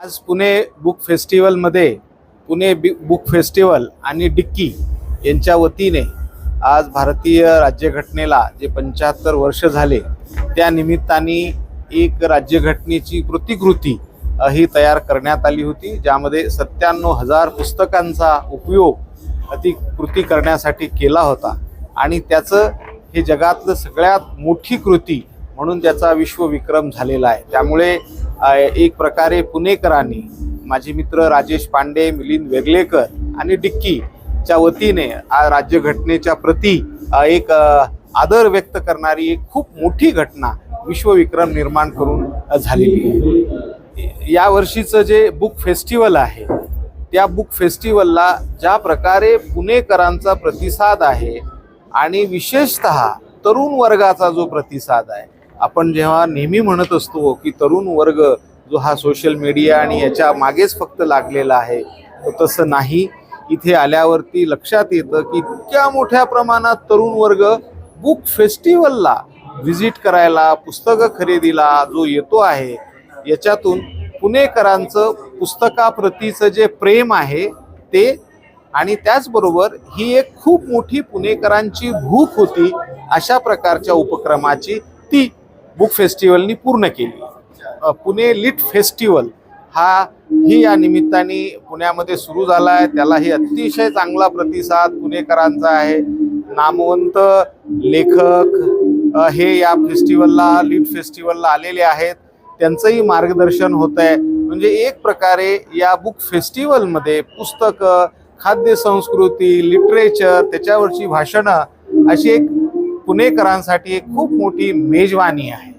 आज पुणे बुक फेस्टिवलमध्ये पुणे बि बुक फेस्टिवल आणि डिक्की यांच्या वतीने आज भारतीय राज्यघटनेला जे पंच्याहत्तर वर्ष झाले त्या निमित्ताने एक राज्यघटनेची प्रतिकृती ही तयार करण्यात आली होती ज्यामध्ये सत्त्याण्णव हजार पुस्तकांचा उपयोग ती कृती करण्यासाठी केला होता. आणि त्याचं हे जगातलं सगळ्यात मोठी कृती म्हणून त्याचा विश्वविक्रम झालेला आहे. त्यामुळे एक प्रकारे पुणेकरांनी माझे मित्र राजेश पांडे मिलिंद वेगलेकर आणि डिक्कीच्या वतीने राज्यघटनेच्या प्रती एक आदर व्यक्त करणारी एक खूप मोठी घटना विश्वविक्रम निर्माण करून झालेली आहे. या वर्षीचं जे बुक फेस्टिवल आहे त्या बुक फेस्टिवलला ज्या प्रकारे पुणेकरांचा प्रतिसाद आहे आणि विशेषतः तरुण वर्गाचा जो प्रतिसाद आहे आपण जेव्हा नेहमी म्हणत असतो की तरुण वर्ग जो हा सोशल मीडिया आणि याच्या मागेच फक्त लागलेला आहे तो तसं नाही. इथे आल्यावरती लक्षात येतं की इतक्या मोठ्या प्रमाणात तरुण वर्ग बुक फेस्टिवलला व्हिजिट करायला पुस्तकं खरेदीला जो येतो आहे याच्यातून पुणेकरांचं पुस्तकाप्रतीचं जे प्रेम आहे ते आणि त्याचबरोबर ही एक खूप मोठी पुणेकरांची भूक होती अशा प्रकारच्या उपक्रमाची ती बुक फेस्टिवलनी पूर्ण केली. पुणे लिट फेस्टिवल हा ही या निमित्ताने पुण्यामध्ये सुरू झाला आहे त्यालाही अतिशय चांगला प्रतिसाद पुणेकरांचा आहे. नामवंत लेखक हे या फेस्टिवलला लिट फेस्टिवलला आलेले आहेत. त्यांचंही मार्गदर्शन होत आहे म्हणजे एक प्रकारे या बुक फेस्टिवलमध्ये पुस्तकं खाद्य संस्कृती लिटरेचर त्याच्यावरची भाषणं अशी एक पुणेकरांसाठी एक खूप मोठी मेजवानी आहे.